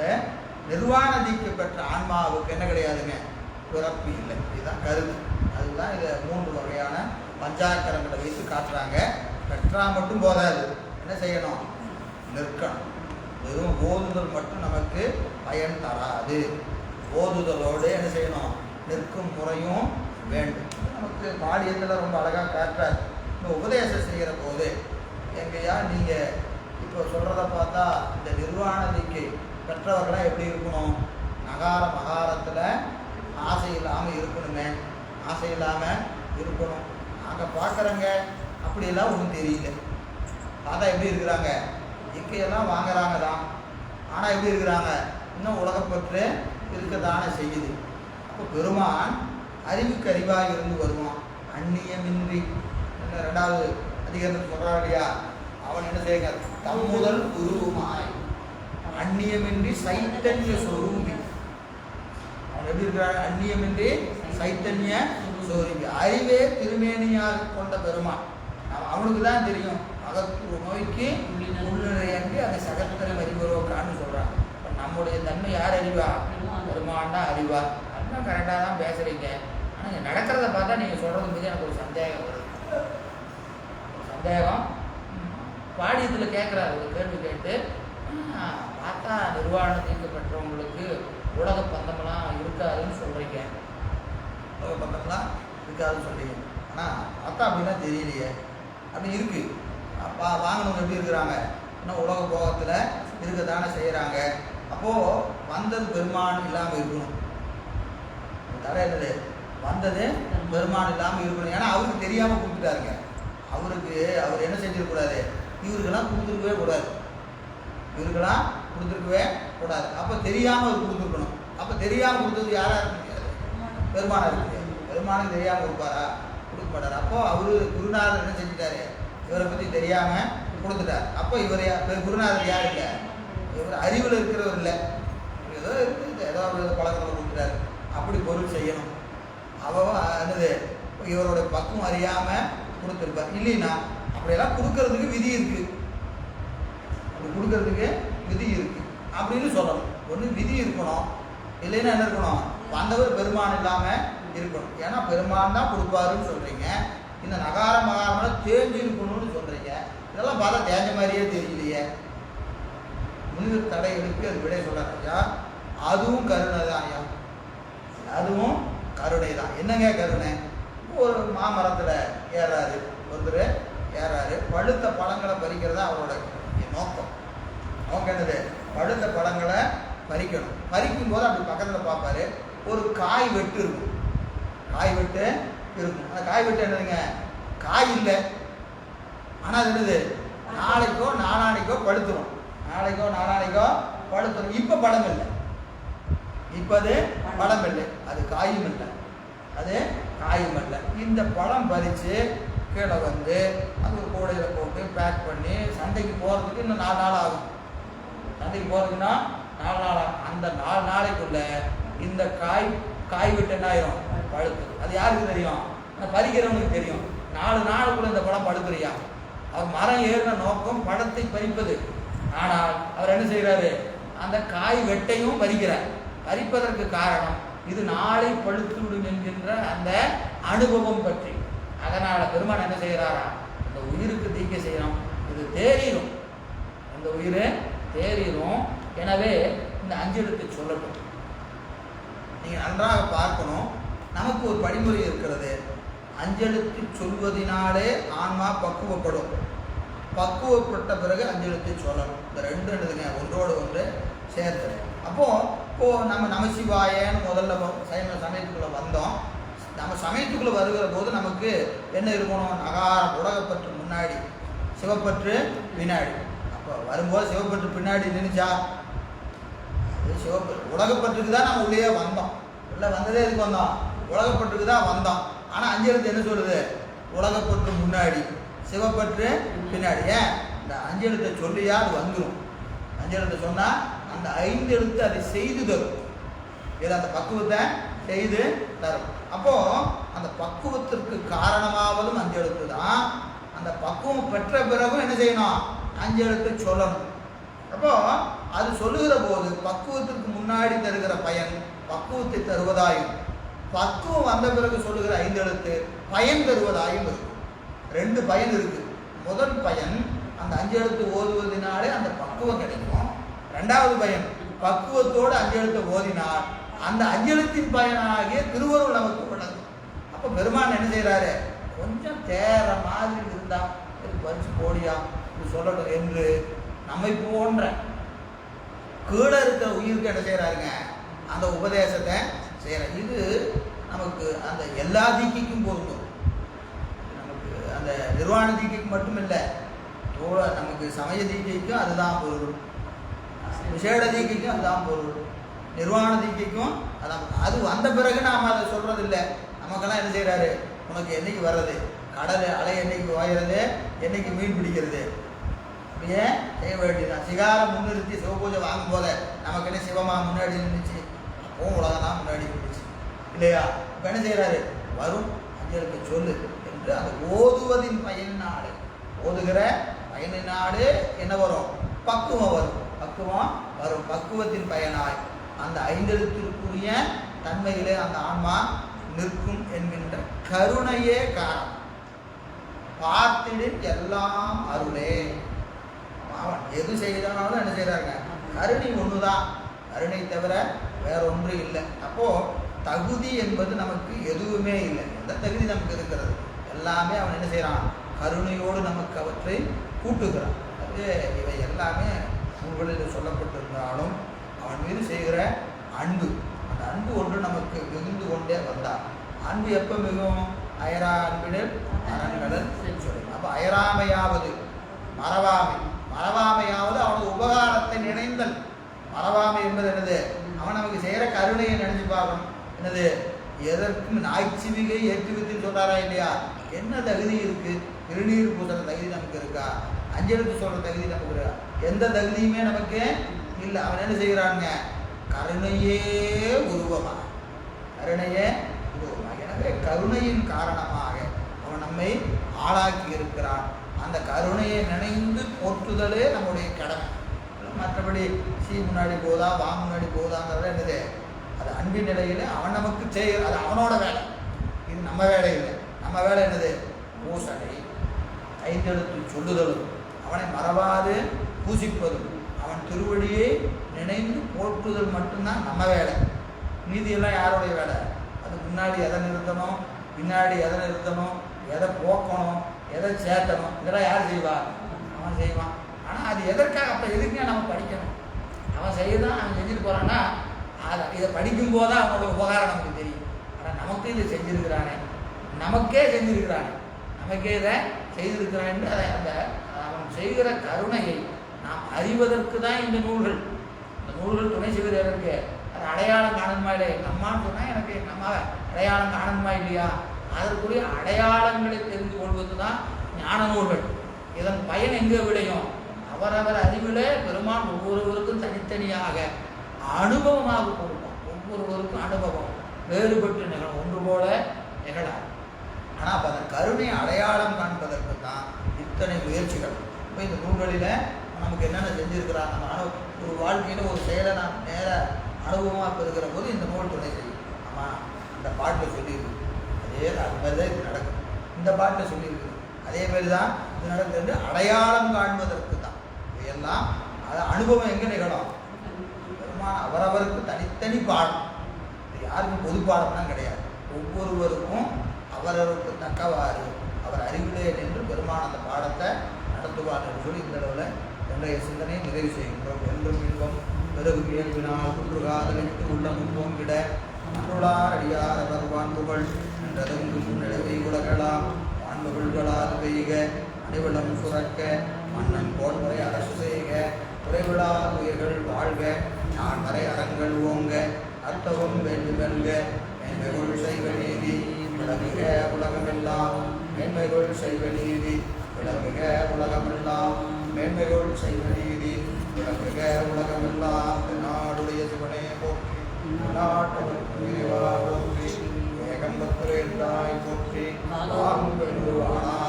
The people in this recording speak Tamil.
அந்த நிர்வாணதிக்கு பெற்ற ஆன்மாவுக்கு என்ன கிடையாதுங்க? பிறப்பு இல்லை. இதுதான் கருத்து. அதுதான் இதை மூன்று வகையான பஞ்சாக்கரங்களை வைத்து காட்டுறாங்க. கற்றா மட்டும் போதாது. என்ன செய்யணும்? நிற்கணும். வெறும் ஓதுதல் மட்டும் நமக்கு பயன் தராது. ஓதுதலோடு என்ன செய்யணும்? நிற்கும் முறையும் வேண்டும். நமக்கு பாடியத்தில் ரொம்ப அழகாக காட்டுறார். இந்த உபதேசம் செய்கிற போது எங்கேயா நீங்கள் இப்போ சொல்கிறத பார்த்தா இந்த நிர்வாணதிக்கு பெற்றவர்களாக எப்படி இருக்கணும்? நகார மகாரத்தில் ஆசை இல்லாமல் இருக்கணுமே. ஆசை இல்லாமல் இருக்கணும். நாங்கள் பார்க்குறங்க அப்படியெல்லாம் ஒன்றும் தெரியல. பார்த்தா எப்படி இருக்கிறாங்க? இக்கையெல்லாம் வாங்குறாங்க தான். ஆனால் எப்படி இருக்கிறாங்க? இன்னும் உலகப்பற்று இருக்க தானே செய்யுது. அப்போ பெருமான் அறிவுக்கு அறிவாக இருந்து வருவான். அந்நியமின்றி. ரெண்டாவது அதிகாரத்தில் சொல்கிறான் இல்லையா? அவன் என்ன செய்யுங்க தம்முதல் உருவமாய். அந்நியமின்றி சைத்தன்ய சொரூபி. அவன் எப்படி இருக்கிறான் அந்நியமின்றி சைத்தன்ய சொரூபி. அறிவே திருமேனியாக கொண்ட பெருமான். அவனுக்கு தான் தெரியும். அகத்து நோய்க்கு உள்ளிறையன்றி அதை சகத்திர வரிபுறவுக்கான்னு சொல்கிறான் இப்போ நம்முடைய தன்மை யார் அறிவா? பெருமான் தான் அறிவா. அதெல்லாம் கரெக்டாக தான் பேசுகிறீங்க ஆனால் இங்கே நடக்கிறத பார்த்தா நீங்கள் சொல்கிறது மீது எனக்கு ஒரு சந்தேகம் வருது. சந்தேகம்? பாடியத்தில் கேட்குறாரு ஒரு கேள்வி கேட்டு. "ஆ, பார்த்தா நிர்வாணத்துக்கு பெற்றவங்களுக்கு உலக பந்தமெல்லாம் இருக்காதுன்னு சொல்கிறீங்க உலக பந்தமெல்லாம் இருக்காதுன்னு சொல்கிறீங்க ஆனால் பார்த்தா அப்படின்னா தெரியலையே. அப்படி இருக்குது அப்பா வாங்கினவங்க எப்படி இருக்கிறாங்க? இன்னும் உலக போகத்தில் இருக்க தானே செய்கிறாங்க அப்போது வந்தது பெருமான் இல்லாமல் இருக்கணும். தடை என்னது வந்தது பெருமான் இல்லாமல் இருக்கணும். ஏன்னா அவருக்கு தெரியாமல் கொடுத்துட்டாருங்க. அவருக்கு அவர் என்ன செஞ்சிடக்கூடாது? இவருக்கெல்லாம் கொடுத்துருக்கவே கூடாது. இவருக்கெல்லாம் கொடுத்துருக்கவே கூடாது. அப்போ தெரியாமல் அவர் கொடுத்துருக்கணும். அப்போ தெரியாமல் கொடுத்தது யாராக இருக்க முடியாது? பெருமானா இருக்க முடியாது. தெரியாமல் கொடுப்பாரா? கொடுக்க மாட்டார் அப்போ அவர் குருநாதர் என்ன செஞ்சுட்டாரு? இவரை பற்றி தெரியாமல் கொடுத்துட்டார். அப்போ இவர் குருநாதர் யார் இல்லை? இவர் அறிவில் இருக்கிறவர் இல்லை. ஏதோ இருக்குது. ஏதோ ஒரு பழக்கத்தில் கொடுத்துட்டாரு. அப்படி பொருள் செய்யணும். அவன் என்னது இவரோட பக்குவம் அறியாமல் கொடுத்துருப்பார். இல்லைன்னா அப்படியெல்லாம் கொடுக்கறதுக்கு விதி இருக்குது அப்படி கொடுக்கறதுக்கு விதி இருக்கு. அப்படின்னு சொல்லணும். ஒன்று விதி இருக்கணும். இல்லைன்னா என்ன இருக்கணும்? வந்தவர் பெருமான் இல்லாமல் இருக்கணும். ஏன்னா பெருமான் தான் கொடுப்பாருன்னு சொல்கிறீங்க இந்த நகார மகாரமெல்லாம் தேஞ்சு இருக்கணும்னு சொல்கிறீங்க இதெல்லாம் பார்த்தா தேஞ்ச மாதிரியே தெரியலையே. முனிவர் தடை எழுப்பி அது விடை சொல்றாரு ஐயா அதுவும் கருணை தான் ஐயா. அதுவும் கருணை தான் என்னங்க கருணை? ஒரு மாமரத்தில் ஏறாரு. ஒருத்தர் ஏறாரு. பழுத்த பழங்களை பறிக்கிறதா அவரோட நோக்கம். நோக்கம் என்னது? பழுத்த பழங்களை பறிக்கணும். பறிக்கும் போது அப்படி பக்கத்தில் பார்ப்பாரு. ஒரு காய் வெட்டு இருக்கும். காய் வெட்டு இருக்கும். அந்த காய் வெட்டு என்னதுங்க? காய் இல்லை. ஆனால் அது என்னது? நாளைக்கோ நாளானைக்கோ படுத்துரும் நாளைக்கோ நாளானைக்கோ படுத்துரும் இப்போ படம் இல்லை. இப்போ அது படம் இல்லை. அது காயும் இல்லை. அது காயும் இல்லை. இந்த பழம் பறித்து கீழே வந்து அது ஒரு கூடையில் போட்டு பேக் பண்ணி சண்டைக்கு போகிறதுக்கு இன்னும் நாலு நாள் ஆகும். சண்டைக்கு போகிறதுக்குன்னா நாலு நாள் ஆகும். அந்த நாலு நாளைக்குள்ள இந்த காய் காய் விட்டு என்ன ஆயிரும்? பழுத்து. அது யாருக்கு தெரியும்? அந்த பறிக்கிறவனுக்கு தெரியும். நாலு நாளுக்குள்ள இந்த படம் பழுக்கிறியா? அவர் மரம் ஏறின நோக்கம் படத்தை பறிப்பது. ஆனால் அவர் என்ன செய்கிறாரு அந்த காய் வெட்டையும் பறிக்கிறார். பறிப்பதற்கு காரணம் இது நாளை பழுத்துவிடும் என்கின்ற அந்த அனுபவம் பற்றி. அதனால் பெருமான் என்ன செய்கிறாரா? இந்த உயிருக்கு தீக்க செய்யணும். இது தேறிடும் அந்த உயிர் தேறிடும் எனவே இந்த அஞ்செழுத்தை சொல்லட்டும். நீங்கள் நன்றாக பார்க்கணும். நமக்கு ஒரு படிமுறை இருக்கிறது. அஞ்செழுத்து சொல்வதினாலே ஆன்மா பக்குவப்படும். பக்குவப்பட்ட பிறகு அஞ்செழுத்தை சொல்லணும். இந்த ரெண்டு என்னதுங்க ஒன்றோடு ஒன்று சேர்த்து அப்போது இப்போது நம்ம நமசிவாயன்னு முதல்ல வ- சமயத்துக்குள்ளே வந்தோம். சமயத்துக்குள்ளே வருகிற போது நமக்கு என்ன இருக்கணும்? நகாரம் உலகப்பற்று முன்னாடி சிவப்பற்று பின்னாடி. அப்போ வரும்போது சிவப்பற்று பின்னாடி நினைச்சா அது சிவப்பு. உலகப்பற்றுக்கு தான் நம்ம உள்ளே வந்தோம். உள்ளே வந்ததே எதுக்கு வந்தோம்? உலகப்பற்றுக்கு தான் வந்தோம். ஆனால் அஞ்சு எழுத்து என்ன சொல்லுது? உலகப்பற்று முன்னாடி சிவப்பற்று பின்னாடி. ஏன்? இந்த அஞ்சு எழுத்தை சொல்லியா அது வந்துடும் அஞ்சு எழுத்தை சொன்னால் அந்த ஐந்து எழுத்து அதை செய்து தரும். இது அந்த பக்குவத்தை செய்து தரும். அப்போ அந்த பக்குவத்திற்கு காரணமாவதும் அஞ்சு எழுத்து தான் அந்த பக்குவம் பெற்ற பிறகும் என்ன செய்யணும்? அஞ்சு எழுத்து சொல்லணும். அப்போ அது சொல்லுகிற போது பக்குவத்திற்கு முன்னாடி தருகிற பயன் பக்குவத்தை தருவதாயும் பக்குவம் வந்த பிறகு சொல்லுகிற ஐந்தெழுத்து பயன் தருவதாயும் இருக்கும். ரெண்டு பயன் இருக்கு. முதல் பயன் அந்த அஞ்சு எழுத்து ஓதுவதனாலே அந்த பக்குவம் கிடைக்கும். ரெண்டாவது பயன் பக்குவத்தோடு அஞ்சு எழுத்து ஓதினால் அந்த அஞ்சலத்தின் பயனாகிய திருவருள் நமக்கு உள்ளது. அப்போ பெருமான் என்ன செய்கிறாரு கொஞ்சம் தேர மாதிரி இருந்தா இது பறிச்சு போடியா? இது சொல்லட்டும் என்று நம்மை போன்ற கீழே இருக்கிற உயிருக்கு என்ன செய்கிறாருங்க அந்த உபதேசத்தை செய்கிற இது நமக்கு அந்த எல்லா தீக்கிக்கும் பொருந்தும். நமக்கு அந்த நிர்வாண தீக்கைக்கு மட்டும் இல்லை தோழ நமக்கு சமய தீக்கைக்கும் அதுதான் பொருள். விசேட தீக்கைக்கும் அதுதான் பொருள். நிர்வாண தீக்கைக்கும் அதான் அது வந்த பிறகு நாம் அதை சொல்கிறது இல்லை நமக்கெல்லாம் என்ன செய்கிறாரு உனக்கு என்னைக்கு வர்றது? கடல் அலை என்னைக்கு வாயிறது என்னைக்கு மீன் பிடிக்கிறது? அப்படியே செய்ய வேண்டியதுதான். சிகாரம் முன்னிறுத்தி சிவபூஜை வாங்கும் போத நமக்கு என்ன சிவமா முன்னாடி நின்றுச்சு அப்பவும் உலகம் தான் முன்னாடி இருந்துச்சு இல்லையா? இப்போ என்ன செய்கிறாரு வரும் அஞ்சலுக்கு சொல்லு என்று அந்த ஓதுவதின் பயனாடு ஓதுகிற பயனினாடு என்ன வரும்? பக்குவம் வரும். பக்குவம் வரும். பக்குவத்தின் பயனாய். அந்த ஐந்தெழுத்திற்குரிய தன்மையிலே அந்த ஆன்மா நிற்கும் என்கின்ற கருணையே காரணம். பார்த்திடின் எல்லாம் அருளே. அவன் எது செய்தாலும் என்ன செய்கிறாங்க கருணை ஒன்று தான் கருணை தவிர வேற ஒன்று இல்லை. அப்போ தகுதி என்பது நமக்கு எதுவுமே இல்லை. எந்த தகுதி நமக்கு இருக்கிறது? எல்லாமே அவன் என்ன செய்கிறான் கருணையோடு நமக்கு அவற்றை கூட்டுகிறான். அது இவை எல்லாமே நூல்களில் சொல்லப்பட்டிருந்தாலும் அவன் மீது செய்கிற அன்பு. அந்த அன்பு ஒன்று நமக்கு மிகுந்து கொண்டே வந்தார் அன்பு எப்போ மிகவும் அயரா அன்பினில் அறங்கடல் சொல்லணும் அப்போ அயராமையாவது மறவாமை. மறவாமையாவது அவனது உபகாரத்தை நினைந்தல் மறவாமை என்பது என்னது? அவன் நமக்கு செய்கிற கருணையை நினைச்சு பார்க்கணும். என்னது? எதற்கும் நாய்ச்சிவிகை ஏற்றுவித்துன்னு சொல்றாரா இல்லையா? என்ன தகுதி இருக்கு? திருநீர் பூசுற தகுதி நமக்கு இருக்கா? அஞ்செழுத்து சொல்ற தகுதி நமக்கு எந்த தகுதியுமே நமக்கு இல்லை. அவன் என்ன செய்கிறாங்க? கருணையே உருவமா? கருணையே உருவமா. எனவே கருணையின் காரணமாக அவன் நம்மை ஆளாக்கி இருக்கிறான். அந்த கருணையை நினைந்து போற்றுதலே நம்முடைய கடமை. மற்றபடி சி முன்னாடி போதா வா முன்னாடி போதாங்கிறது என்னது? அது அன்பின் நிலையில் அவன் நமக்கு செய்கிற அது அவனோட வேலை. இது நம்ம வேலை இல்லை. நம்ம வேலை என்னது? மூசடை ஐந்தெழுத்து சொல்லுதலும். அவனை மறவாது பூசிப்பதும். அவன் திருவடியை நினைந்து போற்றுதல் மட்டும்தான் நம்ம வேலை. மீதியெல்லாம் யாருடைய வேலை? அது முன்னாடி எதை நிறுத்தணும் பின்னாடி எதை நிறுத்தணும் எதை போக்கணும் எதை சேர்த்தணும் இதெல்லாம் யார் செய்வா? அவன் செய்வான். ஆனால் அது எதற்காக? அப்போ எதுக்குங்க நம்ம படிக்கணும்? அவன் செய்யதான் அவன் செஞ்சுட்டு போகிறான்னா அதை இதை படிக்கும்போது தான் அவனோட உபகாரம் நமக்கு தெரியும். ஆனால் நமக்கு இதை செஞ்சுருக்கிறானே. நமக்கே செஞ்சுருக்கிறானே. நமக்கே இதை செய்திருக்கிறான்னு அதை அந்த செய்கிற கருணையை நாம் அறிவதற்கு தான் இந்த நூல்கள். இந்த நூல்கள் துணை செய்வது எனக்கு அது அடையாளம் காணணுமா இல்லையா? எங்கள் அம்மான்னு சொன்னால் எனக்கு எங்கள் அம்மாவை அடையாளம் காணணுமா இல்லையா? அதற்குரிய அடையாளங்களை தெரிந்து கொள்வது தான் ஞான நூல்கள். இதன் பயன் எங்கே விளையும்? அவரவர் அறிவிலே பெருமான் ஒவ்வொருவருக்கும் தனித்தனியாக அனுபவமாக கொடுக்கும் ஒவ்வொருவருக்கும் அனுபவம். வேறுபட்டு நிகழும். ஒன்று போல நிகழாது. ஆனால் அப்போ கருணை அடையாளம் காண்பதற்கு தான் இத்தனை முயற்சிகள். இப்போ இந்த நூல்களில் நமக்கு என்னென்ன செஞ்சுருக்கிறாங்க? நம்ம அனு ஒரு வாழ்க்கையில் ஒரு செயலை நாம் நேர அனுபவமாக பெறுகிற போது இந்த நூல் துணை செய்யும். ஆமாம் இந்த பாட்டில் சொல்லியிருக்கு. அதே அது மாதிரி தான் இது நடக்கும். இந்த பாட்டில் சொல்லியிருக்கு. அதே மாதிரி தான் இது நடக்கிறது அடையாளம் காண்பதற்கு தான். இதையெல்லாம் அது அனுபவம் எங்கே நிகழும்? பெருமான் அவரவருக்கு தனித்தனி பாடம். இது யாருக்கும் பொது பாடம்லாம் கிடையாது. ஒவ்வொருவருக்கும் அவரவருக்கு தக்கவாறு அவர் அறிவிலே நின்று பெருமான் அந்த பாடத்தை நடத்துவார் என்று சொல்லி இந்த அளவில் என்னுடைய சிந்தனையை நிறைவு செய்கின்றோம். என்றும் இன்பம் பெருகு இயல்பினால் குன்றுகாதலிட்டு உள்ள முன்போம் விட அருளார் அடியார் அவர் வான்புகள் என்றதெங்கும் முன்னிலவை உலகலாம் வான்புகள்களால் பெய்க அடிவளம் சுரக்க மன்னன் போன்முறை அரசு செய்க குறைவிழா உயிர்கள் வாழ்க நான் வரை அறங்கள் ஓங்க அர்த்தவம் வேண்டுமென்க மேன்மைகள் செய்வ நீதி உலகமெல்லாம் மேன்மைகள் செய்வ நீதி. விளங்குக உலகமெல்லாம் மேன்மையோடு செய்த நீதி. விளங்குக உலகமெல்லாம் நாடுடைய சிவனே போற்றி. நாட்டவர்க்கு போற்றி. ஏகம்பத்திரேந்தாய் போற்றி. பெருவானா